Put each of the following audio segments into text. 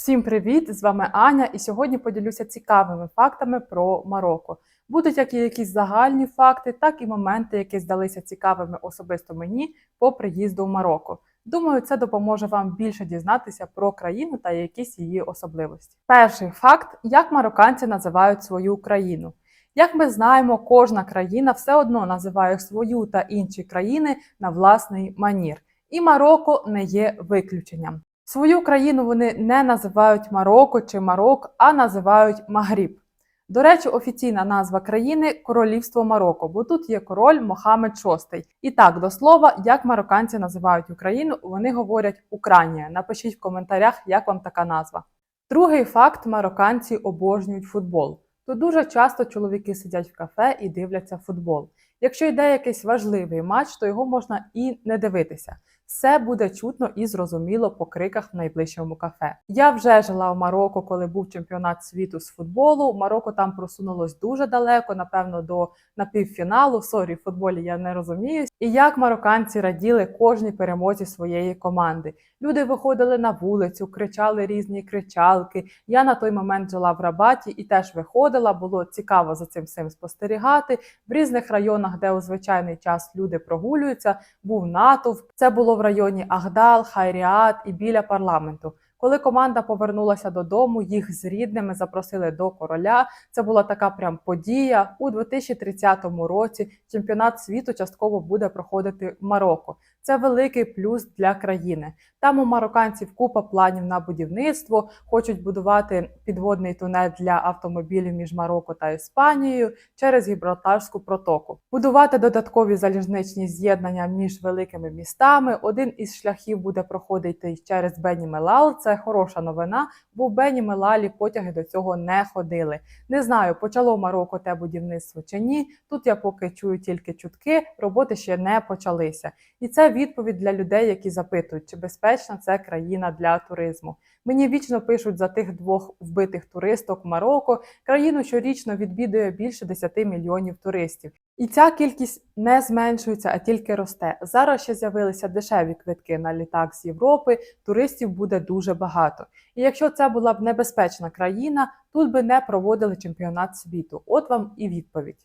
Всім привіт! З вами Аня, і сьогодні поділюся цікавими фактами про Марокко. Будуть як і якісь загальні факти, так і моменти, які здалися цікавими особисто мені по приїзду в Марокко. Думаю, це допоможе вам більше дізнатися про країну та якісь її особливості. Перший факт: як марокканці називають свою країну. Як ми знаємо, кожна країна все одно називає свою та інші країни на власний манір, і Марокко не є виключенням. Свою країну вони не називають Марокко чи Марок, а називають Магріб. До речі, офіційна назва країни Королівство Марокко, бо тут є король Мохамед VI. І так, до слова, як марокканці називають Україну, вони говорять Україна. Напишіть в коментарях, як вам така назва. Другий факт: марокканці обожнюють футбол. Тут дуже часто чоловіки сидять в кафе і дивляться футбол. Якщо йде якийсь важливий матч, то його можна і не дивитися. Все буде чутно і зрозуміло по криках в найближчому кафе. Я вже жила в Марокко, коли був чемпіонат світу з футболу. Марокко там просунулось дуже далеко, напевно, до напівфіналу. Сорі, в футболі я не розумію. І як марокканці раділи кожній перемозі своєї команди. Люди виходили на вулицю, кричали різні кричалки. Я на той момент жила в Рабаті і теж виходила. Було цікаво за цим всім спостерігати. В різних районах, де у звичайний час люди прогулюються, був натовп. Це було в районі Агдал, Хайріат і біля парламенту. Коли команда повернулася додому, їх з рідними запросили до короля. Це була така прям подія. У 2030 році чемпіонат світу частково буде проходити в Марокко. Це великий плюс для країни. Там у марокканців купа планів на будівництво, хочуть будувати підводний тунель для автомобілів між Марокко та Іспанією через Гібралтарську протоку, будувати додаткові залізничні з'єднання між великими містами. Один із шляхів буде проходити через Бені Мелал. Це хороша новина, бо в Бені Мелалі потяги до цього не ходили. Не знаю, почало Марокко те будівництво чи ні. Тут я поки чую тільки чутки, роботи ще не почалися. І це відповідь для людей, які запитують, чи безпечна це країна для туризму. Мені вічно пишуть за тих двох вбитих туристок Марокко. Країну щорічно відвідує більше 10 мільйонів туристів. І ця кількість не зменшується, а тільки росте. Зараз ще з'явилися дешеві квитки на літак з Європи. Туристів буде дуже багато. І якщо це була б небезпечна країна, тут би не проводили чемпіонат світу. От вам і відповідь.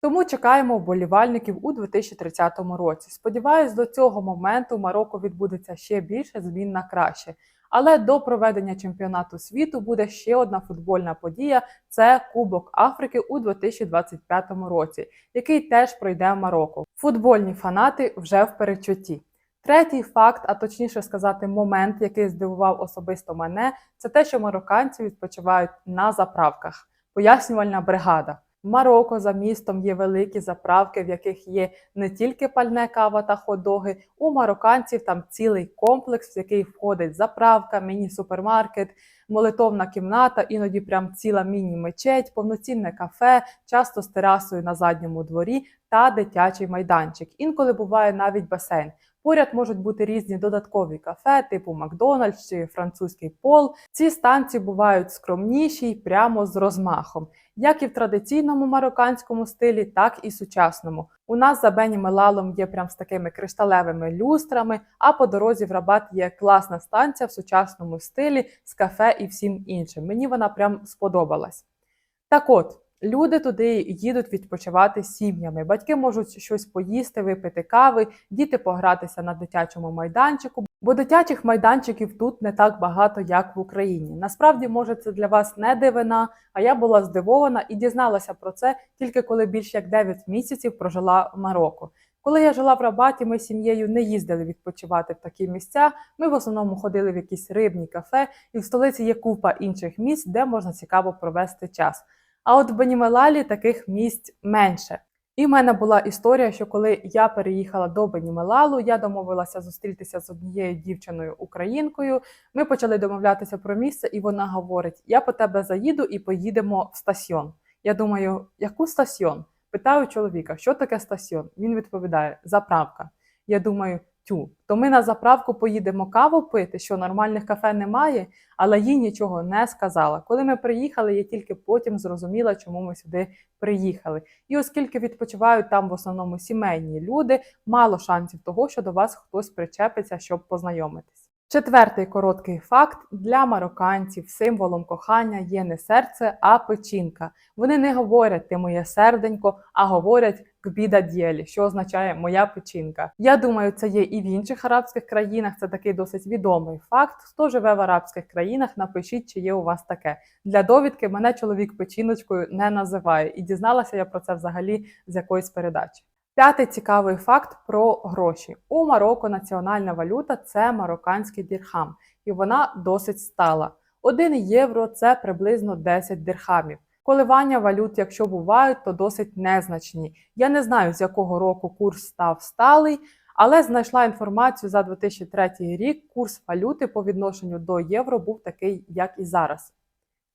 Тому чекаємо вболівальників у 2030 році. Сподіваюсь, до цього моменту Марокко відбудеться ще більше змін на краще. Але до проведення чемпіонату світу буде ще одна футбольна подія: це Кубок Африки у 2025 році, який теж пройде в Марокко. Футбольні фанати вже в передчутті. Третій факт, а точніше сказати, момент, який здивував особисто мене, це те, що марокканці відпочивають на заправках. Пояснювальна бригада. Марокко за містом є великі заправки, в яких є не тільки пальне кава та ходоги. У марокканців там цілий комплекс, в який входить заправка, міні-супермаркет, молитовна кімната, іноді прям ціла міні-мечеть, повноцінне кафе, часто з терасою на задньому дворі та дитячий майданчик. Інколи буває навіть басейн. Поряд можуть бути різні додаткові кафе, типу Макдональдс чи французький пол. Ці станції бувають скромніші й прямо з розмахом, як і в традиційному марокканському стилі, так і сучасному. У нас за Бені Мелалом є прям з такими кришталевими люстрами. А по дорозі в Рабат є класна станція в сучасному стилі з кафе і всім іншим. Мені вона прям сподобалась. Так от. Люди туди їдуть відпочивати сім'ями. Батьки можуть щось поїсти, випити кави, діти погратися на дитячому майданчику. Бо дитячих майданчиків тут не так багато, як в Україні. Насправді, може, це для вас не дивина, а я була здивована і дізналася про це тільки коли більш як 9 місяців прожила в Марокко. Коли я жила в Рабаті, ми з сім'єю не їздили відпочивати в такі місця. Ми в основному ходили в якісь рибні кафе, і в столиці є купа інших місць, де можна цікаво провести час. А от в Бенімелалі таких місць менше. І в мене була історія, що коли я переїхала до Бенімелалу, я домовилася зустрітися з однією дівчиною українкою. Ми почали домовлятися про місце, і вона говорить: Я по тебе заїду і поїдемо в стасьйон. Я думаю, яку стасьйон? Питаю чоловіка, що таке стасьйон? Він відповідає: заправка. Я думаю, тю, то ми на заправку поїдемо каву пити, що нормальних кафе немає, але їй нічого не сказала. Коли ми приїхали, я тільки потім зрозуміла, чому ми сюди приїхали. І оскільки відпочивають там в основному сімейні люди, мало шансів того, що до вас хтось причепиться, щоб познайомитись. Четвертий короткий факт для марокканців символом кохання є не серце, а печінка. Вони не говорять ти моє серденько, а говорять кбіда дєлі, що означає моя печінка. Я думаю, це є і в інших арабських країнах. Це такий досить відомий факт. Хто живе в арабських країнах, напишіть, чи є у вас таке. Для довідки мене чоловік печіночкою не називає, і дізналася я про це взагалі з якоїсь передачі. П'ятий цікавий факт про гроші. У Марокко національна валюта це марокканський дірхам, і вона досить стала. Один євро це приблизно 10 дирхамів. Коливання валют, якщо бувають, то досить незначні. Я не знаю, з якого року курс став сталий, але знайшла інформацію за 2003 рік. Курс валюти по відношенню до євро був такий, як і зараз,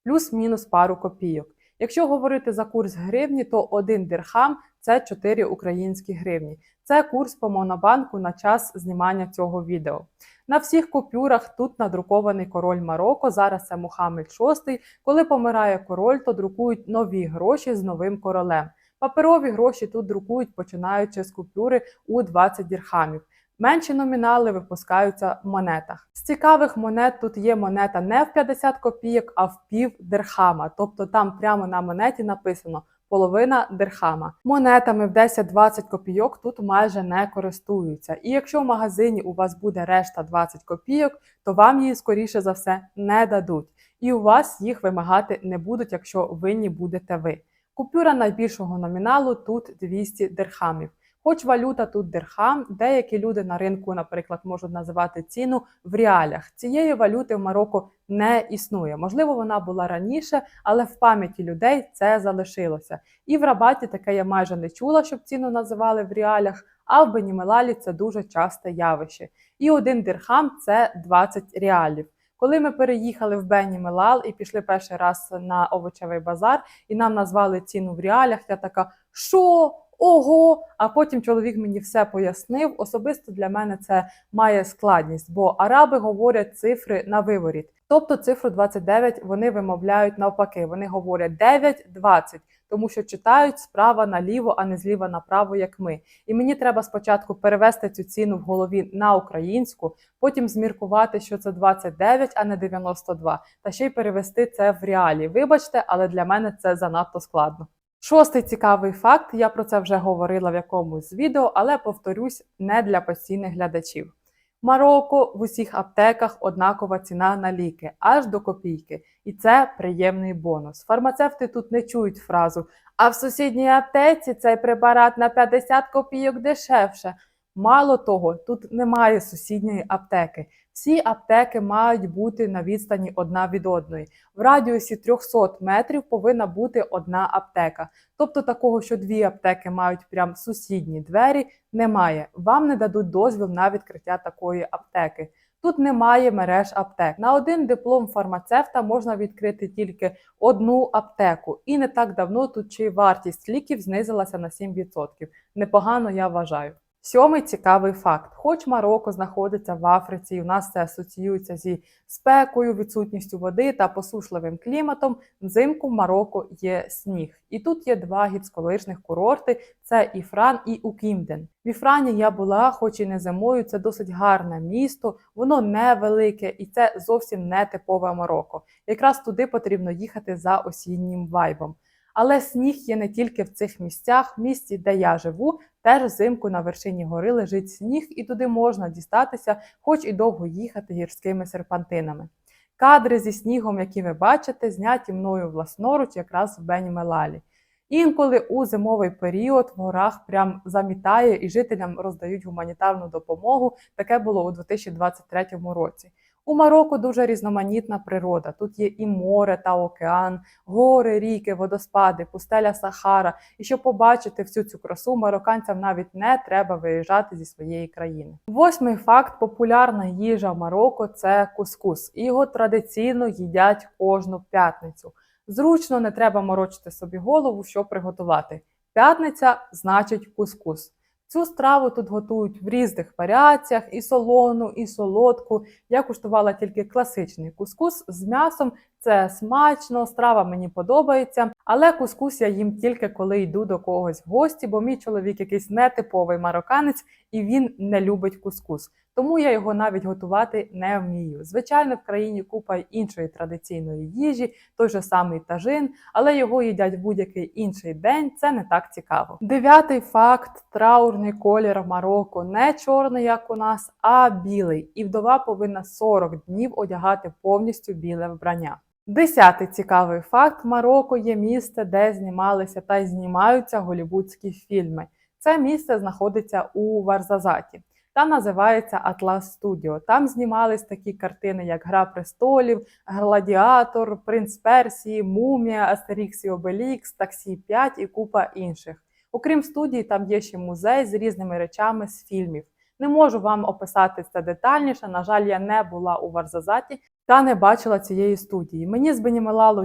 плюс-мінус пару копійок. Якщо говорити за курс гривні, то один дирхам це 4 українські гривні. Це курс по Монобанку на час знімання цього відео. На всіх купюрах тут надрукований король Марокко. Зараз це Мухаммед VI. Коли помирає король, то друкують нові гроші з новим королем. Паперові гроші тут друкують, починаючи з купюри у 20 дірхамів. Менші номінали випускаються в монетах. З цікавих монет тут є монета не в 50 копійок, а в пів дирхама. Тобто там прямо на монеті написано половина дирхама. Монетами в 10-20 копійок тут майже не користуються. І якщо в магазині у вас буде решта 20 копійок, то вам її скоріше за все не дадуть. І у вас їх вимагати не будуть, якщо винні будете ви. Купюра найбільшого номіналу тут 200 дирхамів. Хоч валюта тут дирхам, деякі люди на ринку, наприклад, можуть називати ціну в реалях. Цієї валюти в Марокко не існує. Можливо, вона була раніше, але в пам'яті людей це залишилося. І в Рабаті таке я майже не чула, щоб ціну називали в реалях. А в Бенімелалі це дуже часте явище. І один дирхам це 20 реалів. Коли ми переїхали в Бені Мелал і пішли перший раз на овочевий базар, і нам назвали ціну в реалях, я така, що? Ого! А потім чоловік мені все пояснив. Особисто для мене це має складність, бо араби говорять цифри на виворіт. Тобто цифру 29 вони вимовляють навпаки. Вони говорять 9-20, тому що читають справа наліво, а не зліва направо, як ми. І мені треба спочатку перевести цю ціну в голові на українську, потім зміркувати, що це 29, а не 92, та ще й перевести це в реалі. Вибачте, але для мене це занадто складно. Шостий цікавий факт, я про це вже говорила в якомусь з відео, але повторюсь не для постійних глядачів. В Марокко в усіх аптеках однакова ціна на ліки, аж до копійки, і це приємний бонус. Фармацевти тут не чують фразу а в сусідній аптеці цей препарат на 50 копійок дешевше. Мало того, тут немає сусідньої аптеки. Всі аптеки мають бути на відстані одна від одної. В радіусі 300 метрів повинна бути одна аптека. Тобто такого, що дві аптеки мають прям сусідні двері, немає. Вам не дадуть дозвіл на відкриття такої аптеки. Тут немає мереж аптек. На один диплом фармацевта можна відкрити тільки одну аптеку. І не так давно тут й вартість ліків знизилася на 7%. Непогано я вважаю. Сьомий цікавий факт: хоч Марокко знаходиться в Африці, і у нас це асоціюється зі спекою, відсутністю води та посушливим кліматом, взимку в Марокко є сніг. І тут є два гірськолижних курорти: це Іфран і Укімден. В Іфрані я була, хоч і не зимою, це досить гарне місто, воно невелике і це зовсім не типове Марокко. Якраз туди потрібно їхати за осіннім вайбом. Але сніг є не тільки в цих місцях. В місті, де я живу, теж взимку на вершині гори лежить сніг, і туди можна дістатися, хоч і довго їхати гірськими серпантинами. Кадри зі снігом, які ви бачите, зняті мною власноруч, якраз в Бені-Мелалі. Інколи у зимовий період в горах прям замітає і жителям роздають гуманітарну допомогу. Таке було у 2023 році. У Марокко дуже різноманітна природа. Тут є і море та океан, гори, ріки, водоспади, пустеля Сахара. І щоб побачити всю цю красу, марокканцям навіть не треба виїжджати зі своєї країни. Восьмий факт: популярна їжа в Марокко це кускус. Його традиційно їдять кожну п'ятницю. Зручно не треба морочити собі голову, що приготувати. П'ятниця значить кускус. Цю страву тут готують в різних варіаціях: і солону, і солодку. Я куштувала тільки класичний кускус з м'ясом. Це смачно, страва мені подобається. Але кускус я їм тільки коли йду до когось в гості, бо мій чоловік якийсь нетиповий марокканець і він не любить кускус. тому я його навіть готувати не вмію. Звичайно, в країні купа іншої традиційної їжі, той же самий тажин, але його їдять в будь-який інший день. Це не так цікаво. Дев'ятий факт: траурний колір Марокко не чорний, як у нас, а білий. І вдова повинна 40 днів одягати повністю біле вбрання. Десятий цікавий факт: Марокко є місце, де знімалися та знімаються голівудські фільми. Це місце знаходиться у Варзазаті та називається Атлас Студіо. Там знімались такі картини, як Гра престолів, Гладіатор, Принц Персії, Мумія, Астерікс і Обелікс, Таксі 5 і купа інших. Окрім студії, там є ще музей з різними речами з фільмів. Не можу вам описати це детальніше. На жаль, я не була у Варзазаті та не бачила цієї студії. Мені з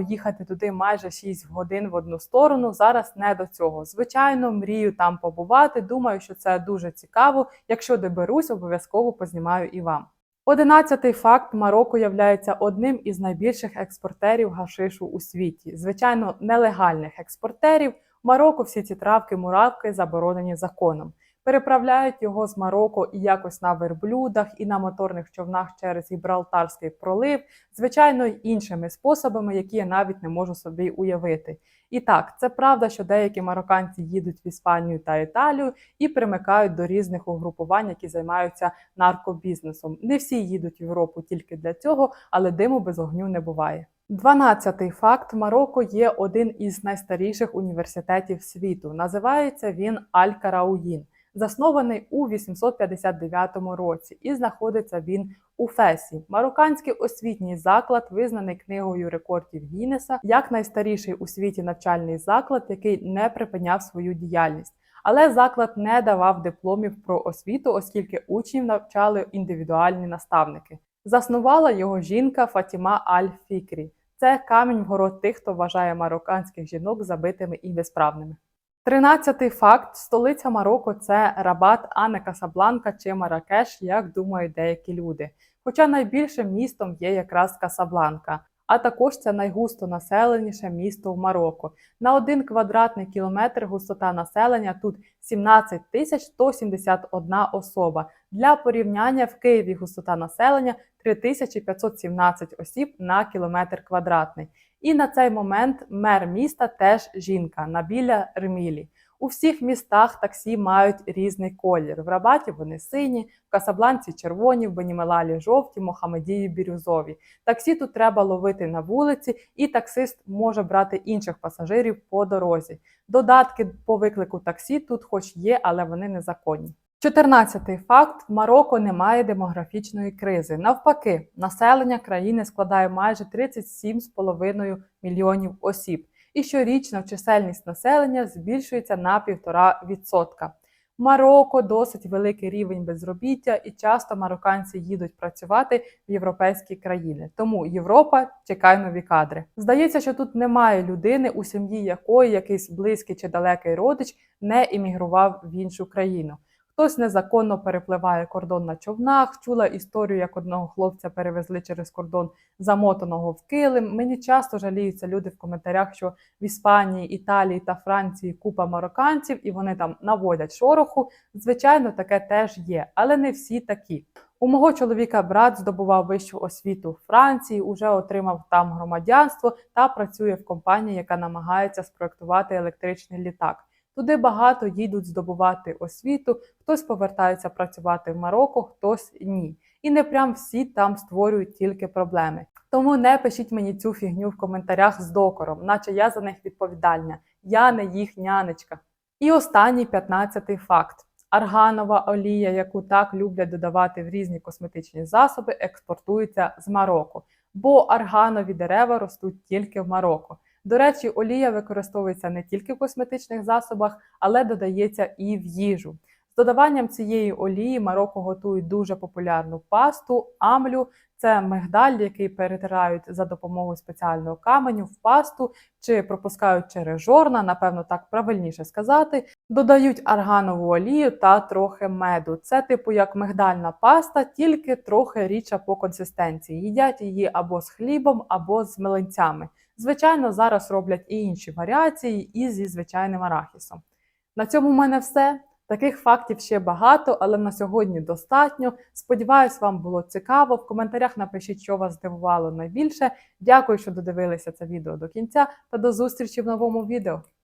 їхати туди майже 6 годин в одну сторону. Зараз не до цього. Звичайно, мрію там побувати. Думаю, що це дуже цікаво. Якщо доберусь, обов'язково познімаю і вам. Одинадцятий факт: Марокко являється одним із найбільших експортерів гашишу у світі. Звичайно, нелегальних експортерів. В Марокко всі ці травки, муравки заборонені законом. Переправляють його з Марокко і якось на верблюдах, і на моторних човнах через Гібралтарський пролив, звичайно, іншими способами, які я навіть не можу собі уявити. І так, це правда, що деякі марокканці їдуть в Іспанію та Італію і примикають до різних угрупувань, які займаються наркобізнесом. Не всі їдуть в Європу тільки для цього, але диму без огню не буває. Дванадцятий факт: Марокко є один із найстаріших університетів світу. Називається він Аль-Карауїн заснований у 859 році, і знаходиться він у Фесі. Марокканський освітній заклад, визнаний книгою рекордів Гіннеса як найстаріший у світі навчальний заклад, який не припиняв свою діяльність. Але заклад не давав дипломів про освіту, оскільки учнів навчали індивідуальні наставники. Заснувала його жінка Фатіма Аль-Фікрі. Це камінь в город тих, хто вважає марокканських жінок забитими і безправними. Тринадцятий факт: столиця Марокко це Рабат, а не Касабланка чи Маракеш, як думають деякі люди. Хоча найбільшим містом є якраз Касабланка, а також це найгусто населеніше місто в Марокко. На один квадратний кілометр густота населення тут 17 тисяч 171 особа. Для порівняння в Києві густота населення 3517 осіб на кілометр квадратний. І на цей момент мер міста теж жінка Набіля Ремілі. У всіх містах таксі мають різний колір. В Рабаті вони сині, в Касабланці червоні, в Бенімелалі жовті, Мохамедії бірюзові. Таксі тут треба ловити на вулиці, і таксист може брати інших пасажирів по дорозі. Додатки по виклику таксі тут, хоч є, але вони незаконні. Чотирнадцятий факт: в Марокко немає демографічної кризи. Навпаки, населення країни складає майже 37,5 мільйонів осіб, і щорічно чисельність населення збільшується на 1,5%. В Марокко досить великий рівень безробіття, і часто марокканці їдуть працювати в європейські країни. Тому Європа чекає нові кадри. Здається, що тут немає людини, у сім'ї якої якийсь близький чи далекий родич не іммігрував в іншу країну. Хтось незаконно перепливає кордон на човнах. Чула історію, як одного хлопця перевезли через кордон замотаного в килим. Мені часто жаліються люди в коментарях, що в Іспанії, Італії та Франції купа марокканців, і вони там наводять шороху. Звичайно, таке теж є, але не всі такі. У мого чоловіка брат здобував вищу освіту в Франції, уже отримав там громадянство та працює в компанії, яка намагається спроектувати електричний літак. Туди багато їдуть здобувати освіту, хтось повертається працювати в Марокко, хтось ні. І не прям всі там створюють тільки проблеми. Тому не пишіть мені цю фігню в коментарях з докором, наче я за них відповідальна. Я не їх нянечка. І останній п'ятнадцятий факт. Арганова олія, яку так люблять додавати в різні косметичні засоби, експортується з Марокко, бо арганові дерева ростуть тільки в Марокко. До речі, олія використовується не тільки в косметичних засобах, але додається і в їжу. З додаванням цієї олії Марокко готують дуже популярну пасту амлю. Це мигдаль, який перетирають за допомогою спеціального каменю в пасту чи пропускають через жорна, напевно, так правильніше сказати. Додають арганову олію та трохи меду. Це типу як мигдальна паста, тільки трохи рідша по консистенції. Їдять її або з хлібом, або з млинцями. Звичайно, зараз роблять і інші варіації, і зі звичайним арахісом. На цьому в мене все. Таких фактів ще багато, але на сьогодні достатньо. Сподіваюсь, вам було цікаво. В коментарях напишіть, що вас здивувало найбільше. Дякую, що додивилися це відео до кінця, та до зустрічі в новому відео.